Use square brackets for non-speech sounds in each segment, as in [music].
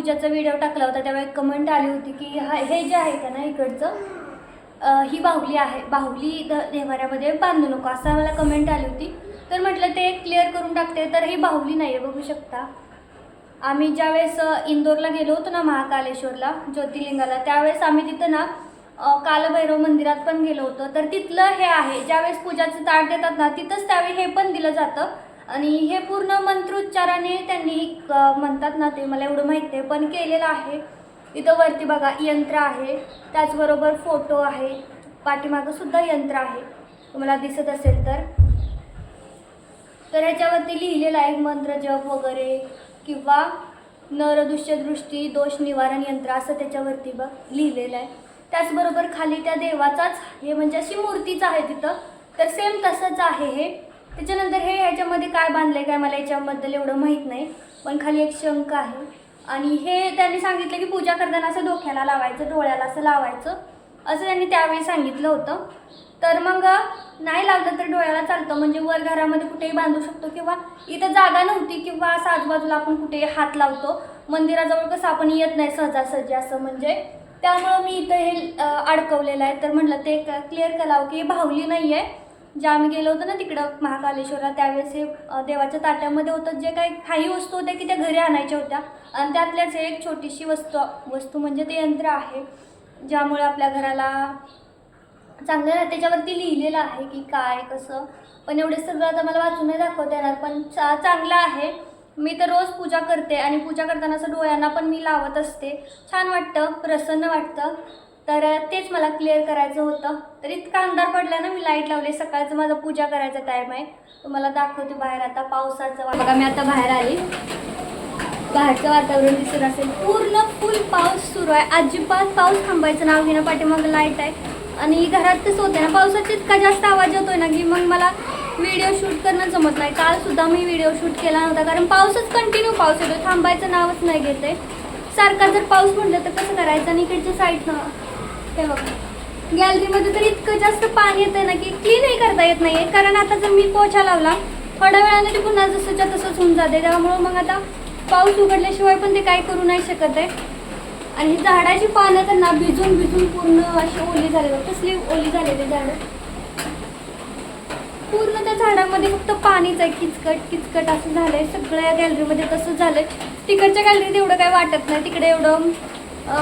पूजाचा video टाकला होता त्यावेळी कमेंट आली होती की हा हे जे आहे का ना इकडचं ही बाहुली आहे बाहुली द देवाऱ्यामध्ये बांधू नको असं मला कमेंट आली होती. तर म्हटलं ते क्लिअर करून टाकते तर ही बाहुली नाही आहे बघू शकता. आम्ही ज्यावेळेस इंदोरला गेलो होतो ना महाकालेश्वरला ज्योतिर्लिंगाला त्यावेळेस आम्ही तिथं ना कालभैरव मंदिरात पण गेलो होतो. तर तिथलं हे आहे ज्यावेळेस पूजाचं ताट देतात ना तिथंच त्यावेळी हे पण दिलं जातं. आणि हे पूर्ण मंत्रोच्चाराने त्यांनी म्हणतात ना ते मला एवढं माहीत आहे पण केलेलं आहे. इथं वरती बघा यंत्र आहे. त्याचबरोबर फोटो आहे. पाठीमागं सुद्धा यंत्र आहे. तुम्हाला दिसत असेल तर. तर ह्याच्यावरती लिहिलेलं आहे मंत्र जप वगैरे किंवा नरदृश्य दृष्टी दोष निवारण यंत्र असं त्याच्यावरती बघ लिहिलेलं आहे. त्याचबरोबर खाली त्या देवाचाच हे म्हणजे अशी मूर्तीच आहे तिथं. तर सेम तसंच आहे हे. त्याच्यानंतर हे ह्याच्यामध्ये काय बांधलं काय मला याच्याबद्दल एवढं माहीत नाही. पण खाली एक शंख आहे. आणि हे त्यांनी सांगितलं की पूजा करताना असं डोक्याला लावायचं डोळ्याला असं लावायचं. असं त्यांनी त्यावेळी सांगितलं होतं. तर मग नाही लागलं तर डोळ्याला चालतं. म्हणजे वर घरामध्ये कुठेही बांधू शकतो किंवा इथं जागा नव्हती किंवा असं आजूबाजूला आपण कुठेही हात लावतो. मंदिराजवळ कसं आपण येत नाही सहजासहजी असं म्हणजे. त्यामुळं मी इथं हे अडकवलेलं आहे. तर म्हटलं ते क्लिअर करावं की भावली नाही आहे जे आम्ही गेलो होतो ना तिकडं महाकालेश्वरला त्यावेळेस हे देवाच्या ताट्यामध्ये होतं जे काही काही वस्तू होत्या की त्या घरी आणायच्या होत्या. आणि त्यातल्याच एक छोटीशी वस्तू वस्तू म्हणजे ते यंत्र आहे ज्यामुळे आपल्या घराला चांगलं राहतं. त्याच्यावरती लिहिलेलं आहे की काय कसं. पण एवढे सगळं आता मला वाचून नाही दाखवता येणार पण चा चांगलं आहे. मी तर रोज पूजा करते आणि पूजा करताना असं डोळ्यांना पण मी लावत असते. छान वाटतं प्रसन्न वाटतं. तर तेच मला क्लिअर करायचं होतं. तर इतका अंधार पडला ना मी लाइट लावले. सकाळचं माझा पूजा करायचा टाईम आहे. तुम्हाला दाखवते बाहेर आता पावसाचं बघा मी आता बाहेर आली. बाहेरचं वातावरण दिसत असेल. पूर्ण फुल पाऊस सुरू आहे. अजिबात पाऊस थांबायचं नाव घेणं पाठीमागं लाइट आहे. आणि घरात कसं होतं ना पावसाचा इतका जास्त आवाज येतोय ना की मग मला व्हिडिओ शूट करणं जमत नाही. काल सुद्धा मी व्हिडिओ शूट केला नव्हता कारण पाऊसच कंटिन्यू पाऊस येतो थांबायचं नावच नाही घेते सारखा जर पाऊस म्हटलं तर कसं करायचं? आणि इकडच्या साईडनं हे बघा. गॅलरीमध्ये तर इतकं जास्त पाणी येतं ना की क्लीनही करता येत नाही आहे कारण आता जर मी पोछा लावला थोड्या वेळाने ते पुन्हा जसंच्या तसंच होऊन जाते. त्यामुळं मग आता पाऊस उघडल्याशिवाय पण ते काही करू नाही शकत आहे. आणि झाडाची पानं तर ना भिजून भिजून पूर्ण अशी ओली झालेली कसली ओली झालेली झाडं? पूर्ण त्या झाडामध्ये फक्त पाणीच आहे. किचकट किचकट असं झालंय. सगळ्या गॅलरीमध्ये तसंच झालंय. तिकडच्या गॅलरीत एवढं काही वाटत नाही. तिकडे एवढं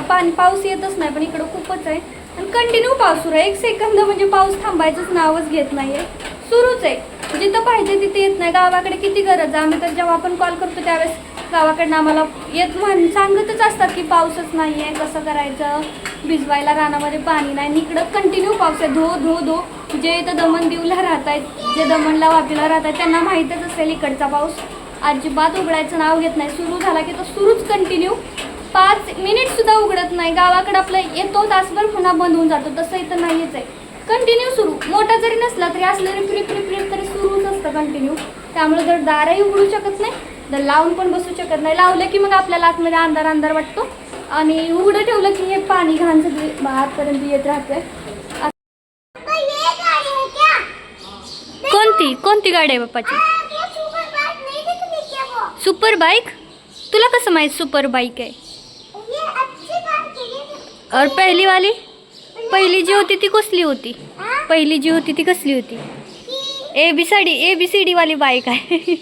पाणी पाऊस येतच नाही पण इकडं खूपच आहे. आणि कंटिन्यू पाऊस सुरू आहे. एक सेकंद म्हणजे पाऊस थांबायचंच नावच घेत नाही आहे सुरूच आहे. जिथं पाहिजे तिथे येत नाही. गावाकडे किती गरज आहे? आम्ही तर जेव्हा आपण कॉल करतो त्यावेळेस गावाकडनं आम्हाला येत म्हण सांगतच असतात की पाऊसच नाही आहे कसं करायचं? भिजवायला रानामध्ये पाणी नाही. इकडं कंटिन्यू पाऊस आहे. धो धो धो. जे इथं दमण देऊला राहत आहेत जे दमणला वापीला राहत आहेत त्यांना माहीतच असेल इकडचा पाऊस. अजिबात उघडायचं नाव घेत नाही. सुरू झाला की तो सुरूच कंटिन्यू पाच मिनिट सुद्धा उघडत नाही. गावाकडे आपलं येतो तासभर पुन्हा बंद होऊन जातो. तसं इथं नाहीच आहे. कंटिन्यू सुरू. मोठा जरी नसला तरी असलं रिप रिप रिप रिप तरी सुरूच असतं कंटिन्यू त्यामुळे जर दारही उघडू शकत नाही तर लावून पण बसू शकत नाही. लावलं की मग आपल्याला आतमध्ये अंधार अंधार वाटतो. आणि उघडं ठेवलं की हे पाणी घाण सगळी आतपर्यंत येत राहते. कोणती? कोणती गाडी आहे बाप्पाची? Super bike? तुला कसं माहीत सुपर बाईक आहे? और पहिली वाली? पहिली जी होती ती कसली होती? पहिली जी होती ती कसली होती? A B C D A B C D वाली बाइक है [laughs]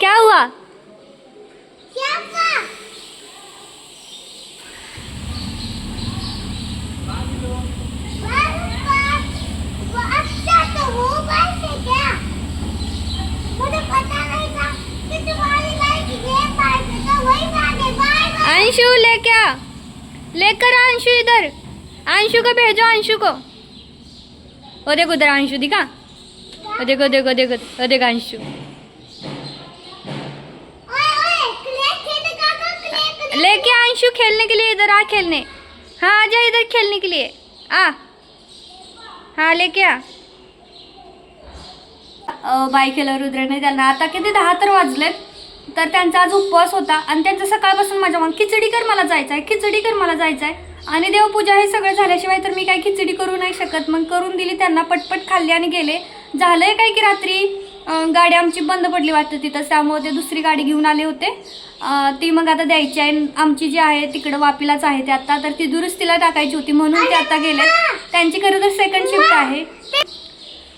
क्या हुआ अंशु ले क्या लेकर आ अंशु इधर अंशु को भेजो अंशु को। ओ देखो उधर अंशु दिखा। ओ देखो देखो देखो ओ देखो अंशु। लेके अंशु खेलने के लिए इधर आ खेलने। हाँ आ जा इधर खेलने के लिए। आ। हाँ लेके आ। बाई केलं नाही त्यांना आता किती दहा तर वाजलेत. तर त्यांचा आज उपवास होता. आणि त्यांचं सकाळपासून माझ्या मग खिचडी कर मला जायचं आहे खिचडी कर मला जायचं आहे आणि देवपूजा हे सगळं झाल्याशिवाय तर मी काय खिचडी करू नाही शकत. मग करून दिली त्यांना पटपट खाल्ली आणि गेले. झालंय काय की रात्री गाडी आमची बंद पडली वाटतं तिथं त्यामुळे ते दुसरी गाडी घेऊन आले होते. ती मग आता द्यायची आहे. आमची जी आहे तिकडं वापीलाच आहे ते आता तर ती दुरुस्तीला टाकायची होती म्हणून ते आता गेले त्यांची खरं तर सेकंड शिफ्ट आहे.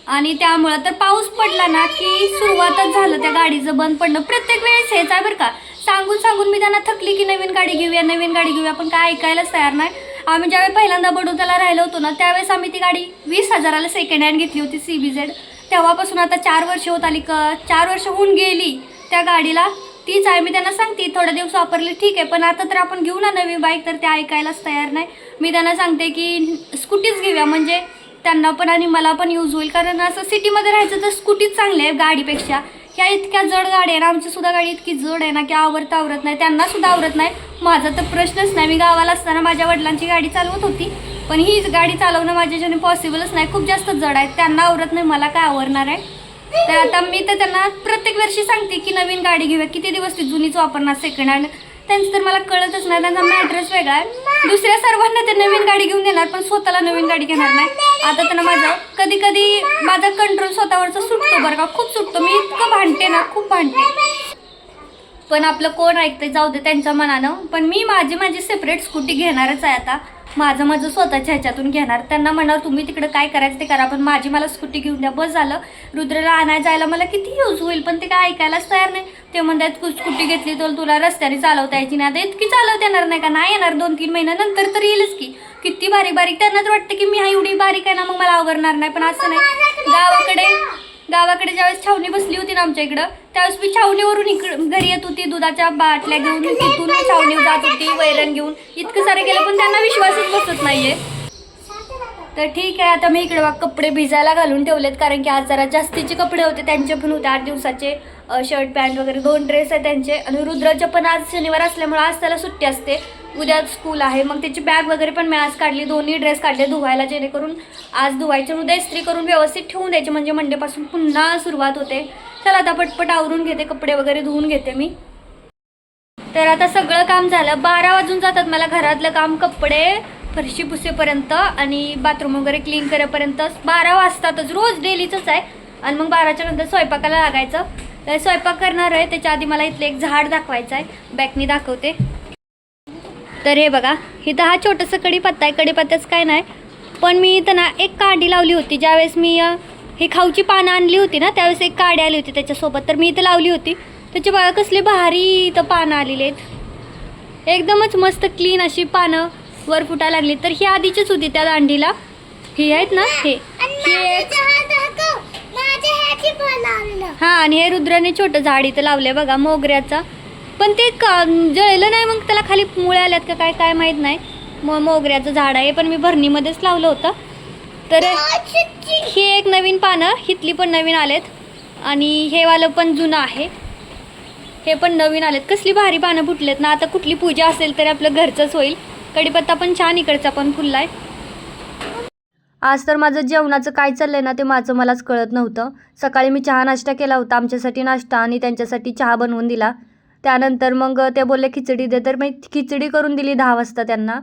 आणि त्यामुळं तर पाऊस पडला ना की सुरुवातच झालं. त्या गाडीचं बंद पडणं प्रत्येक वेळेस हेच आहे बरं का. सांगून सांगून मी त्यांना थकली की नवीन गाडी घेऊया नवीन गाडी घेऊया पण काय ऐकायलाच तयार नाही. आम्ही ज्यावेळी पहिल्यांदा बडोद्याला राहिलो होतो ना त्यावेळेस आम्ही ती गाडी वीस हजाराला सेकंड हँड घेतली होती सी बी झेड तेव्हापासून आता चार वर्ष होत आली क चार वर्ष होऊन गेली त्या गाडीला. तीच आहे मी त्यांना सांगते थोडे दिवस वापरली ठीक आहे पण आता तर आपण घेऊ ना नवी बाईक तर ते ऐकायलाच तयार नाही. मी त्यांना सांगते की स्कूटीच घेऊया म्हणजे त्यांना पण आणि मला पण यूज होईल. कारण असं सिटीमध्ये राहायचं तर स्कूटीच चांगली आहे गाडीपेक्षा. ह्या इतक्या जड गाडी आहे ना आमची सुद्धा गाडी इतकी जड आहे ना की आवरता आवरत नाही. त्यांना सुद्धा आवरत नाही. माझा तर प्रश्नच नाही. मी गावाला असताना माझ्या वडिलांची गाडी चालवत होती. पण ही गाडी चालवणं माझ्याच्याने पॉसिबलच नाही. खूप जास्त जड आहे. त्यांना आवरत नाही. मला काय आवरणार आहे? तर आता मी तर त्यांना प्रत्येक वर्षी सांगते की नवीन गाडी घेऊया. किती दिवस ती जुनीच वापरणार? सेकंड हँड त्यांचं तर मला कळतच नाही. त्यांचा ॲड्रेस वेगळा आहे. दुसऱ्या सर्वांना ते नवीन गाडी घेऊन देणार पण स्वतःला नवीन गाडी घेणार नाही. आता त्यांना माझं कधी कधी माझा कंट्रोल स्वतःवरचा सुटतो बरं का. खूप सुटतो. मी इतकं भांडते ना खूप भांडते. पण आपलं कोण ऐकते जाऊ दे त्यांच्या मनानं. पण मी माझी माझी सेपरेट स्कूटी घेणारच आहे आता. माझं माझं स्वतःच्या ह्याच्यातून घेणार. त्यांना म्हणणार तुम्ही तिकडे काय करायचं ते करा पण माझी मला स्कूटी घेऊन द्या बस झालं. रुद्रला आणायला जायला मला किती यूज होईल पण ते काय ऐकायलाच तयार नाही. ते म्हणतात स्कूटी घेतली तर तुला रस्त्याने चालवता यायची नाही. आता इतकी चालवता येणार नाही का? नाही येणार दोन तीन महिन्यानंतर तर येईलच की. किती बारीक बारीक. त्यांना तर वाटतं की मी हा एवढी बारीक आहे ना मग मला आवरणार नाही. पण असं नाही. गावाकडे गावाकडे ज्यावेळेस छावणी बसली होती ना आमच्या इकडं त्यावेळेस मी छावणीवरून इकडं घरी येत होती दुधाच्या बाटल्या घेऊन तिथून छावणी छावणीवर जात होती वैरण घेऊन. इतकं सारं केलं पण त्यांना विश्वासच बसत नाहीये. तर ठीक आहे आता मी इकडे बघ कपडे भिजायला घालून ठेवलेत कारण की आज जरा जास्तीचे कपडे होते त्यांचे पण होते. आठ दिवसाचे शर्ट पॅन्ट वगैरे दोन ड्रेस आहे त्यांचे. आणि रुद्राचे पण आज शनिवार असल्यामुळे आज त्याला सुट्टी असते. उद्या स्कूल आहे मग त्याची बॅग वगैरे पण मी आज काढली दोन्ही ड्रेस काढले धुवायला जेणेकरून आज धुवायचे उद्या इस्त्री करून व्यवस्थित ठेवून द्यायचे. म्हणजे मंडेपासून पुन्हा सुरुवात होते. चला आता पटपट आवरून घेते कपडे वगैरे धुवून घेते मी. तर आता सगळं काम झालं. बारा वाजून जातात मला घरातलं काम कपडे. फरशी पुसेपर्यंत आणि बाथरूम वगैरे क्लीन करेपर्यंत बारा वाजतातच रोज डेलीचंच आहे. आणि मग बाराच्या नंतर स्वयंपाकाला लागायचं. तर स्वयंपाक करणार आहे. त्याच्या आधी मला इथलं एक झाड दाखवायचं आहे. बॅकनी दाखवते. तर हे बघा इथं हा छोटंसं कढीपत्ता आहे. कडीपत्ताच काय नाही. पण मी इथं ना एक काडी लावली होती. ज्यावेळेस मी हे खाऊची पानं आणली होती ना त्यावेळेस एक काडी आली होती त्याच्यासोबत. तर मी इथं लावली होती. त्याची बघा कसली भारी इथं पानं आलेली आहेत. एकदमच मस्त क्लीन अशी पानं. वर फुटायला लागली. तर ही आधीचीच होती त्या दांडीला. ही आहेत ना? हे. ही हा आणि हे रुद्राने छोटं झाड इथं लावलंय बघा मोगऱ्याचं. पण ते का जळलं नाही मग त्याला खाली मुळे आल्यात का काय काय माहीत नाही. मग मोगऱ्याचं झाड आहे पण मी भरणीमध्येच लावलं होतं. तर ही एक नवीन पानं हिथली पण नवीन आलेत. आणि हे वालं पण जुनं आहे. हे पण नवीन आलेत. कसली भारी पानं फुटलेत ना आता कुठली पूजा असेल तरी आपलं घरचंच होईल. कढीपत्ता पण छान इकडचा पण फुललाय. आज तर माझं जेवणाचं काय चाललंय ना ते माझं मलाच कळत नव्हतं. सकाळी मी चहा नाश्ता केला होता आमच्यासाठी नाश्ता आणि त्यांच्यासाठी चहा बनवून दिला. त्यानंतर मग ते बोलले खिचडी दे. तर मी खिचडी करून दिली दहा वाजता त्यांना.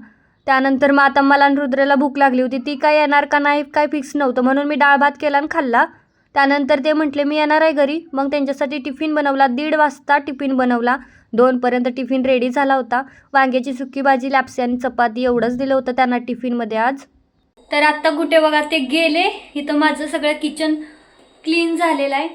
त्यानंतर मग आता मला रुद्रेला भूक लागली होती. ती काय येणार का नाही काय फिक्स नव्हतं. म्हणून मी डाळ भात केला आणि खाल्ला. त्यानंतर ते म्हटले मी येणार आहे घरी. मग त्यांच्यासाठी टिफिन बनवला दीड वाजता टिफिन बनवला. दोनपर्यंत टिफिन रेडी झाला होता. वांग्याची सुकी भाजी लॅप्सी आणि चपाती एवढंच दिलं होतं त्यांना टिफिनमध्ये आज. तर आत्ता कुठे बघा ते गेले. इथं माझं सगळं किचन क्लीन झालेलं आहे.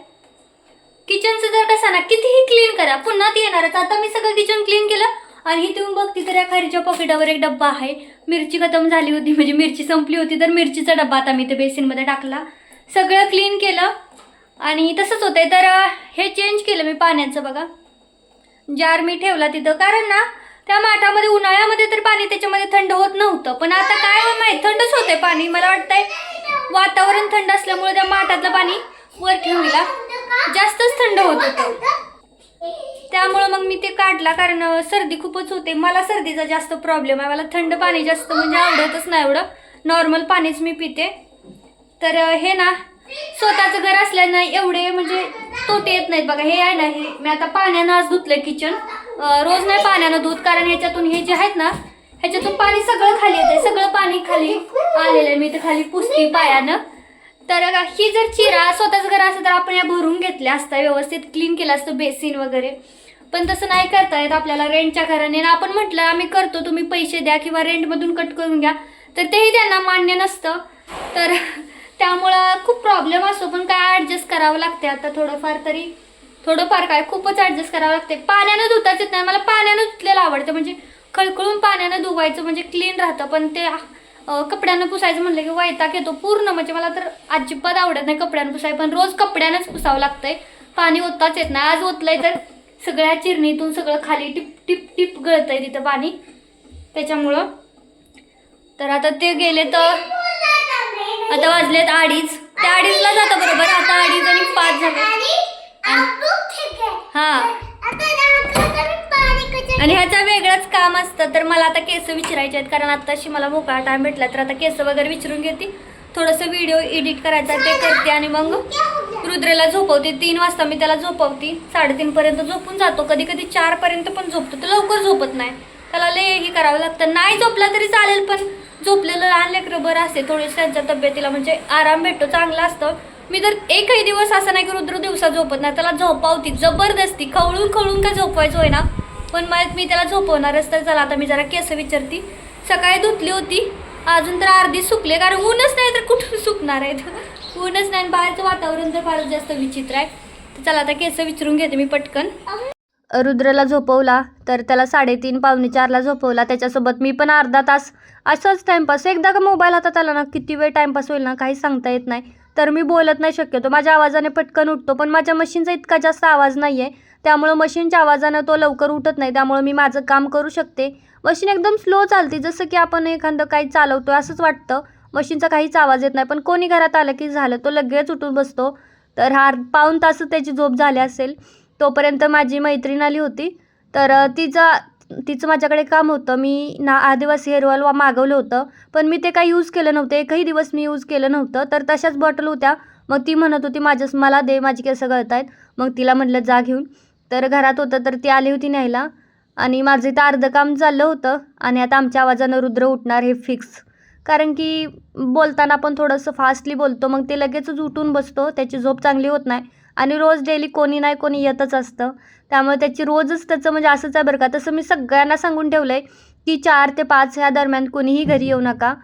किचनचं जर कसं ना कितीही क्लीन करा पुन्हा ती येणारच. आता मी सगळं किचन क्लीन केलं आणि इथे बघते तर या खारीच्या पॉकेटावर एक डब्बा आहे. मिरची खतम झाली होती म्हणजे मिरची संपली होती तर मिरचीचा डब्बा आता मी ते बेसिनमध्ये टाकला. सगळं क्लीन केलं आणि तसंच होतंय. तर हे चेंज केलं मी पाण्याचं बघा. जार मी ठेवला तिथं. कारण ना त्या माठामध्ये उन्हाळ्यामध्ये तर पाणी त्याच्यामध्ये थंड होत नव्हतं. पण आता काय हो माहीत थंडच होते पाणी. मला वाटतंय वातावरण थंड असल्यामुळे त्या माठातलं पाणी वर ठेवला जास्तच थंड होत होतं. त्यामुळं मग मी ते काढला कारण सर्दी खूपच होते. मला सर्दीचा जास्त प्रॉब्लेम आहे. मला थंड पाणी जास्त म्हणजे आवडतच नाही एवढं. नॉर्मल पाणीच मी पिते. तर हे ना स्वतःचं घर असल्यानं एवढे म्हणजे तोटे येत नाहीत बघा. हे आहे ना हे मी आता पाण्यानं आज धुतलं किचन रोज नाही पाण्यानं धुत कारण ह्याच्यातून हे जे आहेत ना ह्याच्यातून पाणी सगळं खाली येते सगळं पाणी खाली आलेलं आहे. मी तर खाली पुसते पायानं. तर ही जर चिरा स्वतःच घर असं तर आपण या भरून घेतल्या असता व्यवस्थित क्लीन केलं असतं बेसिन वगैरे. पण तसं नाही करता येत आपल्याला रेंटच्या घराने. आपण म्हटलं आम्ही करतो तुम्ही पैसे द्या किंवा रेंटमधून कट करून घ्या. तर तेही त्यांना मान्य नसतं. तर त्यामुळं खूप प्रॉब्लेम असतो पण काय ॲडजस्ट करावं लागते आता थोडंफार तरी. थोडंफार काय खूपच ॲडजस्ट करावं लागते पाण्यानं धुताच येत नाही मला पाण्यानं धुतलेलं आवडतं. म्हणजे खळखळून पाण्यानं धुवायचं म्हणजे क्लीन राहतं पण ते कपड्यानं पुसायचं म्हणलं की वैताग येतो पूर्ण. म्हणजे मला तर अजिबात आवडत नाही कपड्यानं पुसाय पण रोज कपड्यानंच पुसावं लागतंय. पाणी ओताच येत नाही. आज ओतलंय तर सगळ्या चिरणीतून सगळं खाली टिप टिप टिप गळतंय तिथं पाणी. त्याच्यामुळं. तर आता ते गेले तर आता वाजलेत अडीच. त्या अडीचला जातं बरोबर. आता अडीच आणि पाच झाले. हा. आणि ह्याचा वेगळंच काम असतं. तर मला आता केस विचारायचे आहेत. कारण आताशी मला मोकळा टाइम भेटला. तर आता केस वगैरे विचारून घेते. थोडंसं व्हिडिओ एडिट करायचा ते करते आणि मग रुद्रेला झोपवते. तीन वाजता मी त्याला झोपवते. साडेतीन पर्यंत झोपून जातो. कधी कधी चार पर्यंत पण झोपतो. तो लवकर झोपत नाही. त्याला लय हे करावं लागतं. नाही झोपला तरी चालेल पण. झोपलेलं लहान लेकरं बरं असते थोडीशी त्यांच्या तब्येतीला म्हणजे आराम भेटतो चांगला असतं. मी तर एकही दिवस असं नाही की रुद्र दिवसा झोपत नाही त्याला झोपावती जबरदस्ती खवळून खवळून का झोपवायचं होय ना? पण मग मी त्याला झोपवणारच तर चला आता मी जरा केस विचारती. सकाळी धुतली होती अजून तर अर्धी सुकले कारण ऊनच नाही तर कुठून सुकणार आहेत ऊनच नाही आणि बाहेरचं वातावरण तर फारच जास्त विचित्र आहे. तर चला आता केस विचारून घेते मी पटकन. रुद्रला झोपवला तर त्याला साडेतीन पावणे चारला झोपवला. त्याच्यासोबत मी पण अर्धा तास असंच टाईमपास एकदा का मोबाईल हातात आला ना किती वेळ टाईमपास होईल ना काही सांगता येत नाही. तर मी बोलत नाही शक्यतो. माझ्या आवाजाने पटकन उठतो पण माझ्या मशीनचा इतका जास्त आवाज नाही आहे त्यामुळं मशीनच्या आवाजानं तो लवकर उठत नाही. त्यामुळं मी माझं काम करू शकते. मशीन एकदम स्लो चालते जसं की आपण एखादं काही चालवतो असंच वाटतं. मशीनचा काहीच आवाज येत नाही पण कोणी घरात आलं की झालं तो लगेच उठून बसतो. तर हा पाऊन तास त्याची झोप झाली असेल. तोपर्यंत माझी मैत्रीण आली होती. तर तिचा तिचं तिचं माझ्याकडे काम होतं. मी ना आदिवासी हेअर ऑइल वा मागवलं होतं. पण मी ते काही यूज केलं नव्हतं. एकही दिवस मी यूज केलं नव्हतं. तर तशाच बॉटल होत्या. मग ती म्हणत होती माझ्याच मला दे माझी केसं गळत आहेत मग तिला म्हटलं जा घेऊन. तर घरात होतं तर ती आली होती न्यायला. आणि माझं इथं अर्धं काम चाललं होतं. आणि आता आमच्या आवाजानं रुद्र उठणार हे फिक्स कारण की बोलताना आपण थोडंसं फास्टली बोलतो. मग ते लगेचच उठून बसतो. त्याची झोप चांगली होत नाही. आणि रोज डेली कोणी नाही कोणी येतच असतं. त्यामुळे त्याची रोजच त्याचं म्हणजे असंच आहे बरं का. तसं मी सगळ्यांना सांगून ठेवलं आहे की चार ते पाच ह्या दरम्यान कोणीही घरी येऊ नका.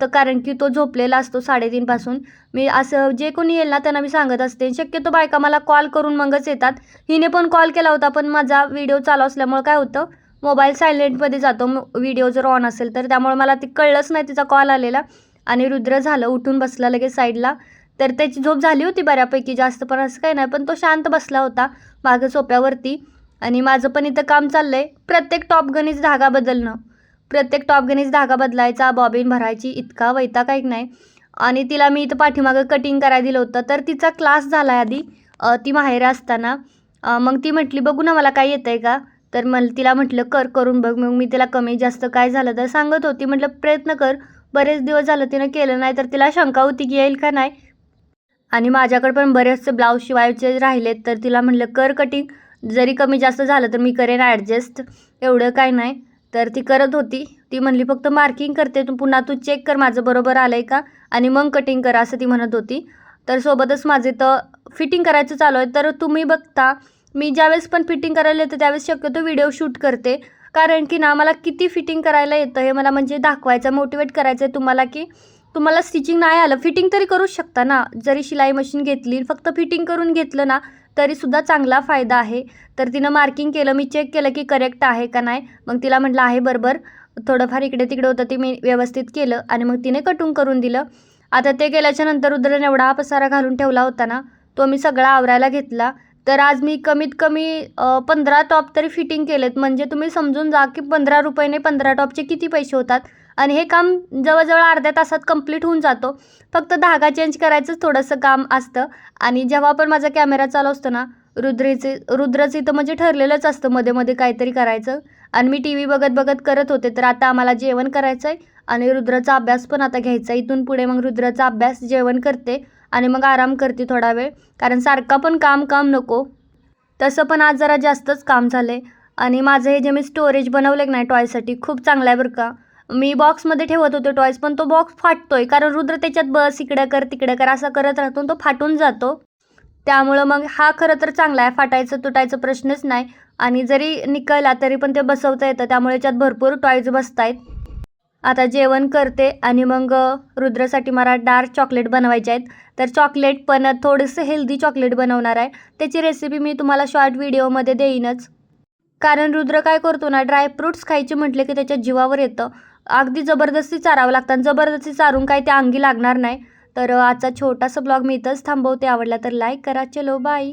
तर कारण की तो झोपलेला असतो साडेतीनपासून मी असं जे कोणी येईल ना त्यांना मी सांगत असते. शक्यतो बायका मला कॉल करून मगच येतात. हिने पण कॉल केला होता पण माझा व्हिडिओ चालू असल्यामुळे काय होतं मोबाईल सायलेंटमध्ये जातो. व्हिडिओ जर ऑन असेल तर. त्यामुळे मला ते कळलंच नाही तिचा कॉल आलेला. आणि रुद्र झालं उठून बसला लगेच साईडला. तर त्याची झोप झाली होती बऱ्यापैकी जास्त पण असं काही नाही पण तो शांत बसला होता मागं सोप्यावरती. आणि माझं पण इथं काम चाललं आहे प्रत्येक टॉपगनीच धागा बदलणं. प्रत्येक टॉपगनीच धागा बदलायचा बॉबिन भरायची इतका वैताग काही नाही. आणि तिला मी इथं पाठीमागं कटिंग करायला दिलं होतं. तर तिचा क्लास झाला आहे आधी ती माहेर असताना. मग ती म्हटली बघू ना मला काय येतं आहे का? तर मला तिला म्हटलं कर करून बघ. मग मी तिला कमी जास्त काय झालं तर सांगत होती. म्हटलं प्रयत्न कर. बरेच दिवस झालं तिनं केलं नाही तर तिला शंका होती की येईल का नाही. आणि माझ्याकडे पण बरेचसे ब्लाऊज शिवायचे राहिलेत तर तिला म्हटलं कर कटिंग जरी कमी जास्त झालं तर मी करेन ॲडजस्ट एवढं काय नाही. तर ती करत होती. ती म्हणली फक्त मार्किंग करते. तू पुन्हा तू चेक कर माझं बरोबर आलं आहे का? आणि मग कटिंग कर असं ती म्हणत होती. तर सोबतच माझे तर फिटिंग करायचं चालू आहे. तर तुम्ही बघता मी ज्यावेळेस पण फिटिंग करायला येतं त्यावेळेस शक्यतो व्हिडिओ शूट करते. कारण की ना मला किती फिटिंग करायला येतं हे मला म्हणजे दाखवायचं मोटिवेट करायचं आहे तुम्हाला की तुम्हाला स्टिचिंग नाही आलं फिटिंग तरी करू शकता ना. जरी शिलाई मशीन घेतली फक्त फिटिंग करून घेतलं ना तरीसुद्धा चांगला फायदा आहे. तर तिनं मार्किंग केलं मी चेक केलं की करेक्ट आहे का नाही. मग तिला म्हटलं आहे बरोबर. थोडंफार इकडे तिकडे होतं ते मी व्यवस्थित केलं आणि मग तिने कटून करून दिलं. आता ते केल्याच्यानंतर एवढा हा पसारा घालून ठेवला होता ना तो मी सगळा आवरायला घेतला. तर आज मी कमीत कमी पंधरा टॉप तरी फिटिंग केलेत. म्हणजे तुम्ही समजून जा की पंधरा रुपयाने पंधरा टॉपचे किती पैसे होतात? आणि हे काम जवळजवळ अर्ध्या तासात कंप्लीट होऊन जातो. फक्त धागा चेंज करायचंच थोडंसं काम असतं. आणि जेव्हा पण माझा कॅमेरा चालू असतो ना रुद्रेचे रुद्रचं इथं म्हणजे ठरलेलंच असतं मध्ये मध्ये काहीतरी करायचं. आणि मी टी व्ही बघत बघत करत होते तर आता आम्हाला जेवण करायचं आहे आणि रुद्राचा अभ्यास पण आता घ्यायचा आहे. इथून पुढे मग रुद्राचा अभ्यास जेवण करते आणि मग आराम करते थोडा वेळ. कारण सारखा पण काम काम नको. तसं पण आज जरा जास्तच काम झालं आहे आणि माझं हे जे मी स्टोरेज बनवलं आहे नाही टॉयसाठी खूप चांगलं आहे बरं का. मी बॉक्समध्ये ठेवत होते टॉयज पण तो बॉक्स फाटतोय. कारण रुद्र त्याच्यात बस इकडं कर तिकडं कर असं करत राहतो तो फाटून जातो. त्यामुळं मग हा खरं तर चांगला आहे. फाटायचं तुटायचं प्रश्नच नाही. आणि जरी निकळला तरी पण ते बसवता येतं. त्यामुळे त्यात भरपूर टॉयज बसत आहेत आता जेवण करते आणि मग रुद्रसाठी रुद्रासाठी मला डार्क चॉकलेट बनवायचे आहेत. तर चॉकलेट पण थोडंसं हेल्दी चॉकलेट बनवणार आहे. त्याची रेसिपी मी तुम्हाला शॉर्ट व्हिडिओमध्ये देईनच. कारण रुद्र काय करतो ना ड्रायफ्रूट्स खायचे म्हटले की त्याच्या जीवावर येतं. अगदी जबरदस्ती चारावं लागतं. आणि जबरदस्ती चारून काय ते अंगी लागणार नाही. तर आजचा छोटासा ब्लॉग मी इथंच थांबवते. आवडला तर लाईक करा. चलो बाय